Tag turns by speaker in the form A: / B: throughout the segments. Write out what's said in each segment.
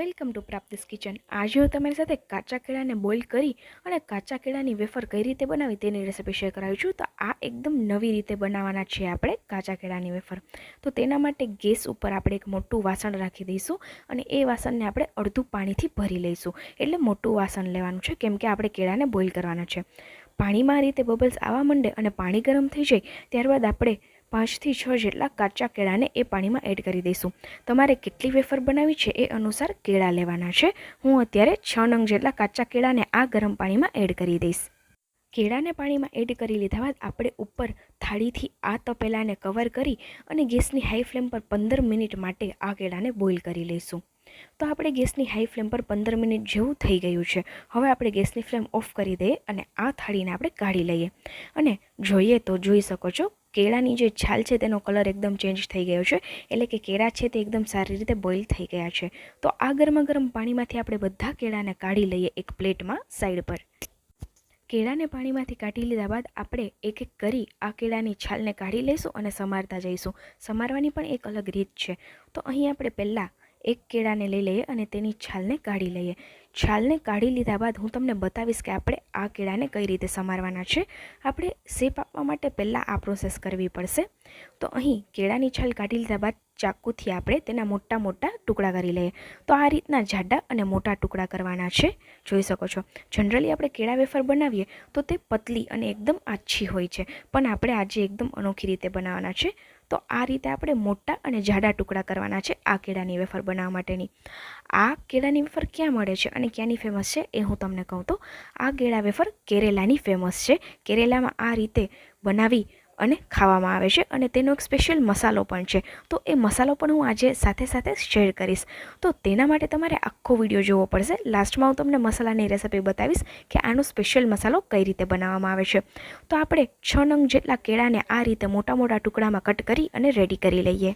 A: Welcome to પ્રાપ્તિસ kitchen. આજે હું તમારી સાથે કાચા કેળાને બોઇલ કરી અને કાચા કેળાની વેફર કઈ રીતે બનાવી તેની રેસિપી શેર કરાવી છું. તો આ એકદમ નવી રીતે બનાવવાના છે આપણે કાચા કેળાની વેફર. તો તેના માટે ગેસ ઉપર આપણે એક મોટું વાસણ રાખી દઈશું અને એ વાસણને આપણે અડધું પાણીથી ભરી લઈશું. એટલે મોટું વાસણ લેવાનું છે કેમ કે આપણે કેળાને બોઇલ કરવાના છે. પાણીમાં આ રીતે બબલ્સ આવવા માંડે અને પાણી ગરમ થઈ જાય, ત્યારબાદ આપણે પાંચથી છ જેટલા કાચા કેળાને એ પાણીમાં એડ કરી દઈશું. તમારે કેટલી વેફર બનાવી છે એ અનુસાર કેળા લેવાના છે. હું અત્યારે છ નંગ જેટલા કાચા કેળાને આ ગરમ પાણીમાં એડ કરી દઈશ. કેળાને પાણીમાં એડ કરી લીધા બાદ આપણે ઉપર થાળીથી આ તપેલાને કવર કરી અને ગેસની હાઈ ફ્લેમ પર પંદર મિનિટ માટે આ કેળાને બોઇલ કરી લઈશું. તો આપણે ગેસની હાઈ ફ્લેમ પર પંદર મિનિટ જેવું થઈ ગયું છે. હવે આપણે ગેસની ફ્લેમ ઓફ કરી દઈએ અને આ થાળીને આપણે કાઢી લઈએ. અને જોઈએ તો જોઈ શકો છો કેળાની જે છાલ છે તેનો કલર એકદમ ચેન્જ થઈ ગયો છે. એટલે કે કેળા છે તે એકદમ સારી રીતે બોઇલ થઈ ગયા છે. તો આ ગરમા ગરમ પાણીમાંથી આપણે બધા કેળાને કાઢી લઈએ એક પ્લેટમાં સાઈડ પર. કેળાને પાણીમાંથી કાઢી લીધા બાદ આપણે એક એક કરી આ કેળાની છાલને કાઢી લઈશું અને સમારતા જઈશું. સમારવાની પણ એક અલગ રીત છે. તો અહીં આપણે પહેલાં એક કેળાને લઈ લઈએ અને તેની છાલને કાઢી લઈએ. છાલને કાઢી લીધા બાદ હું તમને બતાવીશ કે આપણે આ કેળાને કઈ રીતે સમારવાના છે. આપણે શેપ આપવા માટે પહેલાં આ પ્રોસેસ કરવી પડશે. તો અહીં કેળાની છાલ કાઢી લીધા બાદ ચાકુથી આપણે તેના મોટા મોટા ટુકડા કરી લઈએ. તો આ રીતના જાડા અને મોટા ટુકડા કરવાના છે. જોઈ શકો છો. જનરલી આપણે કેળા વેફર બનાવીએ તો તે પતલી અને એકદમ આછી હોય છે. પણ આપણે આજે એકદમ અનોખી રીતે બનાવવાના છે. તો આ રીતે આપણે મોટા અને જાડા ટુકડા કરવાના છે આ કેળાની વેફર બનાવવા માટેની. આ કેળાની વેફર ક્યાં મળે છે અને ક્યાંની ફેમસ છે એ હું તમને કહું તો આ કેળા વેફર કેરેલાની ફેમસ છે. કેરેલામાં આ રીતે બનાવી અને ખાવામાં આવે છે અને તેનો એક સ્પેશિયલ મસાલો પણ છે. તો એ મસાલો પણ હું આજે સાથે સાથે શેર કરીશ. તો તેના માટે તમારે આખો વીડિયો જોવો પડશે. લાસ્ટમાં હું તમને મસાલાની રેસિપી બતાવીશ કે આનો સ્પેશિયલ મસાલો કઈ રીતે બનાવવામાં આવે છે. તો આપણે છ નંગ જેટલા કેળાને આ રીતે મોટા મોટા ટુકડામાં કટ કરી અને રેડી કરી લઈએ.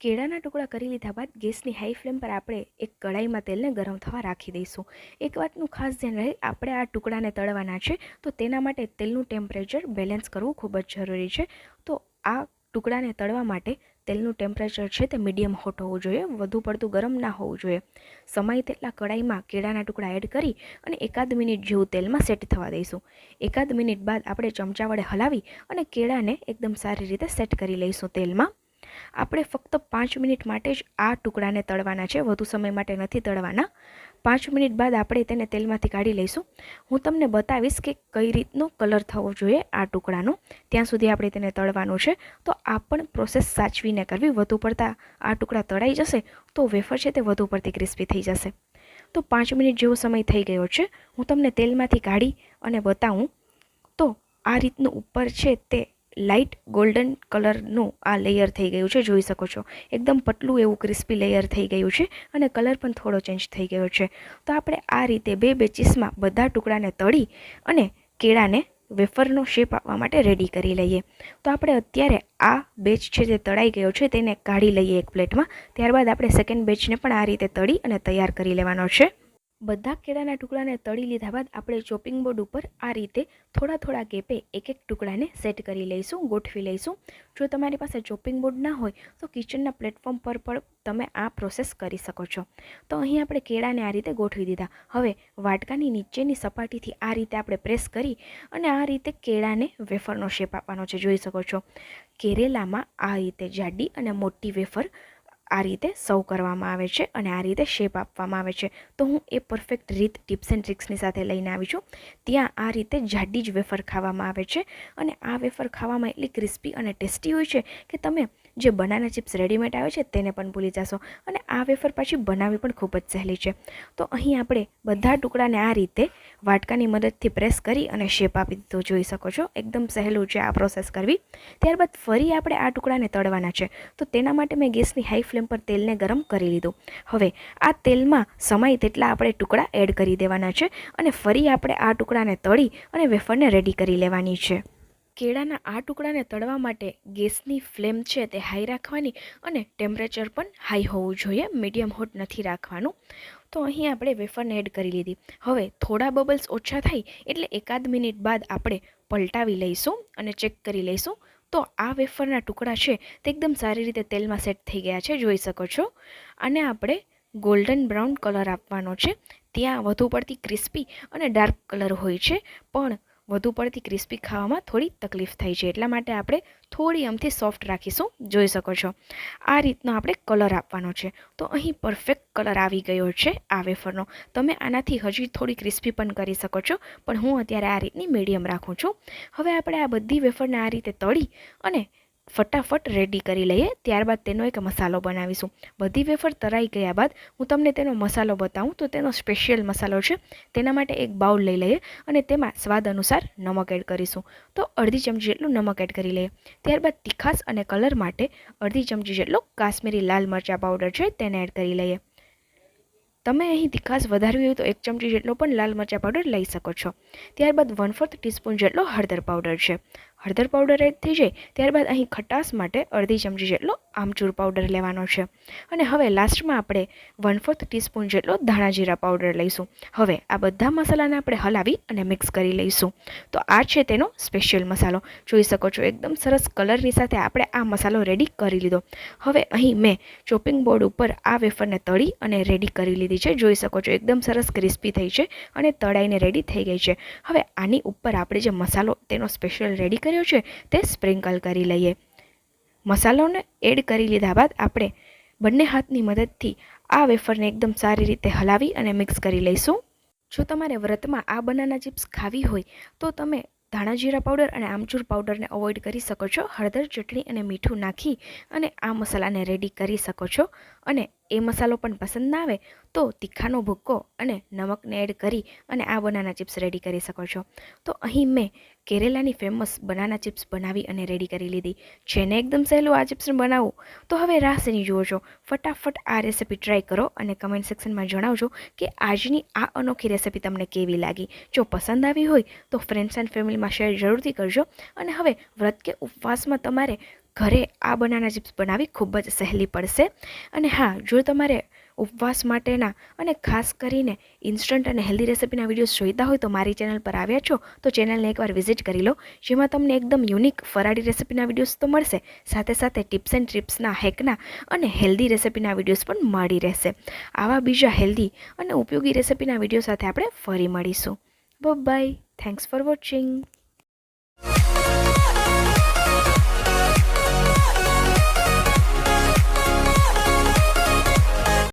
A: કેળાના ટુકડા કરી લીધા બાદ ગેસની હાઈ ફ્લેમ પર આપણે એક કડાઈમાં તેલને ગરમ થવા રાખી દઈશું. એક વાતનું ખાસ ધ્યાન રહે, આપણે આ ટુકડાને તળવાના છે, તો તેના માટે તેલનું ટેમ્પરેચર બેલેન્સ કરવું ખૂબ જ જરૂરી છે. તો આ ટુકડાને તળવા માટે તેલનું ટેમ્પરેચર છે તે મીડિયમ હોટ હોવું જોઈએ, વધુ પડતું ગરમ ના હોવું જોઈએ. સમય તેટલા કડાઈમાં કેળાના ટુકડા એડ કરી અને એકાદ મિનિટ જેવું તેલમાં સેટ થવા દઈશું. એકાદ મિનિટ બાદ આપણે ચમચા વડે હલાવી અને કેળાને એકદમ સારી રીતે સેટ કરી લઈશું તેલમાં. આપણે ફક્ત પાંચ મિનિટ માટે જ આ ટુકડાને તળવાના છે. વધુ સમય માટે નથી તળવાના. પાંચ મિનિટ બાદ આપણે તેને તેલમાંથી કાઢી લઈશું. હું તમને બતાવીશ કે કઈ રીતનો કલર થવો જોઈએ આ ટુકડાનો. ત્યાં સુધી આપણે તેને તળવાનું છે. તો આ પણ પ્રોસેસ સાચવીને કરવી. વધુ પડતા આ ટુકડા તળાઈ જશે તો વેફર છે તે વધુ પડતી ક્રિસ્પી થઈ જશે. તો પાંચ મિનિટ જેવો સમય થઈ ગયો છે. હું તમને તેલમાંથી કાઢી અને બતાવું. તો આ રીતનું ઉપર છે તે લાઇટ ગોલ્ડન કલરનું આ લેયર થઈ ગયું છે, જોઈ શકો છો. એકદમ પતલું એવું ક્રિસ્પી લેયર થઈ ગયું છે અને કલર પણ થોડો ચેન્જ થઈ ગયો છે. તો આપણે આ રીતે બે બેચીસમાં બધા ટુકડાને તળી અને કેળાને વેફરનો શેપ આપવા માટે રેડી કરી લઈએ. તો આપણે અત્યારે આ બેચ છે જે તળાઈ ગયો છે તેને કાઢી લઈએ એક પ્લેટમાં. ત્યારબાદ આપણે સેકન્ડ બેચને પણ આ રીતે તળી અને તૈયાર કરી લેવાનો છે. બધા કેળાના ટુકડાને તળી લીધા બાદ આપણે ચોપિંગ બોર્ડ ઉપર આ રીતે થોડા થોડા ગેપે એક એક ટુકડાને સેટ કરી લઈશું, ગોઠવી લઈશું. જો તમારી પાસે ચોપિંગ બોર્ડ ના હોય, તો કિચનના પ્લેટફોર્મ પર પણ તમે આ પ્રોસેસ કરી શકો છો. તો અહીં આપણે કેળાને આ રીતે ગોઠવી દીધા. હવે વાટકાની નીચેની સપાટીથી આ રીતે આપણે પ્રેસ કરી અને આ રીતે કેળાને વેફરનો શેપ આપવાનો છે, જોઈ શકો છો. કેરેલામાં આ રીતે જાડી અને મોટી વેફર આ રીતે સર્વ કરવામાં આવે છે અને આ રીતે શેપ આપવામાં આવે છે. તો હું એ પરફેક્ટ રીત ટિપ્સ એન્ડ ટ્રિક્સની સાથે લઈને આવી છું. ત્યાં આ રીતે જાડી જ વેફર ખાવામાં આવે છે અને આ વેફર ખાવામાં એટલી ક્રિસ્પી અને ટેસ્ટી હોય છે કે તમે જે બનાના ચિપ્સ રેડીમેડ આવે છે તેને પણ ભૂલી જશો. અને આ વેફર પાછી બનાવવી પણ ખૂબ જ સહેલી છે. તો અહીં આપણે બધા ટુકડાને આ રીતે વાટકાની મદદથી પ્રેસ કરી અને શેપ આપી દીધો જોઈ શકો છો. એકદમ સહેલું છે આ પ્રોસેસ કરવી. ત્યારબાદ ફરી આપણે આ ટુકડાને તળવાના છે. તો તેના માટે મેં ગેસની હાઈ ફ્લેમ પર તેલને ગરમ કરી લીધું. હવે આ તેલમાં સમય તેટલા આપણે ટુકડા એડ કરી દેવાના છે અને ફરી આપણે આ ટુકડાને તળી અને વેફરને રેડી કરી લેવાની છે. કેળાના આ ટુકડાને તળવા માટે ગેસની ફ્લેમ છે તે હાઈ રાખવાની અને ટેમ્પરેચર પણ હાઈ હોવું જોઈએ મીડિયમ હોટ નથી રાખવાનું. તો અહીં આપણે વેફરને એડ કરી લીધી. હવે થોડા બબલ્સ ઓછા થાય એટલે એકાદ મિનિટ બાદ આપણે પલટાવી લઈશું અને ચેક કરી લઈશું. તો આ વેફરના ટુકડા છે તે એકદમ સારી રીતે તેલમાં સેટ થઈ ગયા છે, જોઈ શકો છો. અને આપણે ગોલ્ડન બ્રાઉન કલર આપવાનો છે. ત્યાં વધુ પડતી ક્રિસ્પી અને ડાર્ક કલર હોય છે. પણ વધુ પડતી ક્રિસ્પી ખાવામાં થોડી તકલીફ થાય છે. એટલા માટે આપણે થોડી આમથી સોફ્ટ રાખીશું. જોઈ શકો છો. આ રીતનો આપણે કલર આપવાનો છે. તો અહીં પરફેક્ટ કલર આવી ગયો છે આ વેફરનો તમે આનાથી હજી થોડી ક્રિસ્પી પણ કરી શકો છો. પણ હું અત્યારે આ રીતની મીડિયમ રાખું છું. હવે આપણે આ બધી વેફરને આ રીતે તળી અને ફટાફટ રેડી કરી લઈએ, ત્યારબાદ તેનો એક મસાલો બનાવીશું. બધી વેફર તરાઈ ગયા બાદ હું તમને તેનો મસાલો બતાવું, તો તેનો સ્પેશિયલ મસાલો છે, તેના માટે એક બાઉલ લઈ લઈએ અને તેમાં સ્વાદ અનુસાર નમક એડ કરીશું. તો અડધી ચમચી જેટલું નમક એડ કરી લઈએ. ત્યારબાદ તીખાસ અને કલર માટે અડધી ચમચી જેટલો કાશ્મીરી લાલ મરચાં પાવડર છે, તેને એડ કરી લઈએ. તમે અહીં તીખાસ વધારવી હોય તો એક ચમચી જેટલો પણ લાલ મરચાં પાવડર લઈ શકો છો. ત્યારબાદ વન ફોર્થ ટીસ્પૂન જેટલો હળદર પાવડર છે. હળદર પાવડર એડ થઈ જાય, ત્યારબાદ અહીં ખટાશ માટે અડધી ચમચી જેટલો આમચૂર પાવડર લેવાનો છે. અને હવે લાસ્ટમાં આપણે વન ફોર્થ ટીસ્પૂન જેટલો ધાણા જીરા પાવડર લઈશું. હવે આ બધા મસાલાને આપણે હલાવી અને મિક્સ કરી લઈશું. તો આ છે તેનો સ્પેશિયલ મસાલો. જોઈ શકો છો, એકદમ સરસ કલરની સાથે આપણે આ મસાલો રેડી કરી લીધો. હવે અહીં મેં ચોપિંગ બોર્ડ ઉપર આ વેફરને તળી અને રેડી કરી લીધી છે. જોઈ શકો છો, એકદમ સરસ ક્રિસ્પી થઈ છે અને તળાઈને રેડી થઈ ગઈ છે. હવે આની ઉપર આપણે જે મસાલો, તેનો સ્પેશિયલ રેડી કર્યો છે તે સ્પ્રિંકલ કરી લઈએ. મસાલોને એડ કરી લીધા બાદ આપણે બંને હાથની મદદથી આ વેફરને એકદમ સારી રીતે હલાવી અને મિક્સ કરી લઈશું. જો તમારે વ્રતમાં આ બનાના ચિપ્સ ખાવી હોય, તો તમે ધાણા જીરા પાવડર અને આમચૂર પાવડરને અવોઇડ કરી શકો છો, હળદર, ચટણી અને મીઠું નાખી અને આ મસાલાને રેડી કરી શકો છો અને એ મસાલો પણ પસંદ ના આવે, તો તીખાનો ભૂક્કો અને નમકને એડ કરી અને આ બનાના ચિપ્સ રેડી કરી શકો છો. તો અહીં મેં કેરેલાની ફેમસ બનાના ચિપ્સ બનાવી અને રેડી કરી લીધી. જેને એકદમ સહેલું આ ચિપ્સ બનાવવું તો હવે રાસની જુઓ છો. ફટાફટ આ રેસિપી ટ્રાય કરો અને કમેન્ટ સેક્શનમાં જણાવજો કે આજની આ અનોખી રેસિપી તમને કેવી લાગી. જો પસંદ આવી હોય તો ફ્રેન્ડ્સ એન્ડ ફેમિલીમાં શેર જરૂરથી કરજો. અને હવે વ્રત કે ઉપવાસમાં તમારે ઘરે આ બનાના ચિપ્સ બનાવી ખૂબ જ સહેલી પડશે. અને હા, જો તમારે ઉપવાસ માટેના અને ખાસ કરીને ઇન્સ્ટન્ટ અને હેલ્ધી રેસિપીના વિડીયોઝ જોઈતા હોય તો મારી ચેનલ પર આવ્યા છો, તો ચેનલને એકવાર વિઝિટ કરી લો, જેમાં તમને એકદમ યુનિક ફરાળી રેસિપીના વિડીયોઝ તો મળશે. સાથે સાથે ટિપ્સ એન્ડ ટ્રિપ્સના હેકના અને હેલ્ધી રેસિપીના વિડીયોઝ પણ મળી રહેશે. આવા બીજા હેલ્ધી અને ઉપયોગી રેસિપીના વીડિયો સાથે આપણે ફરી મળીશું. By thanks for watching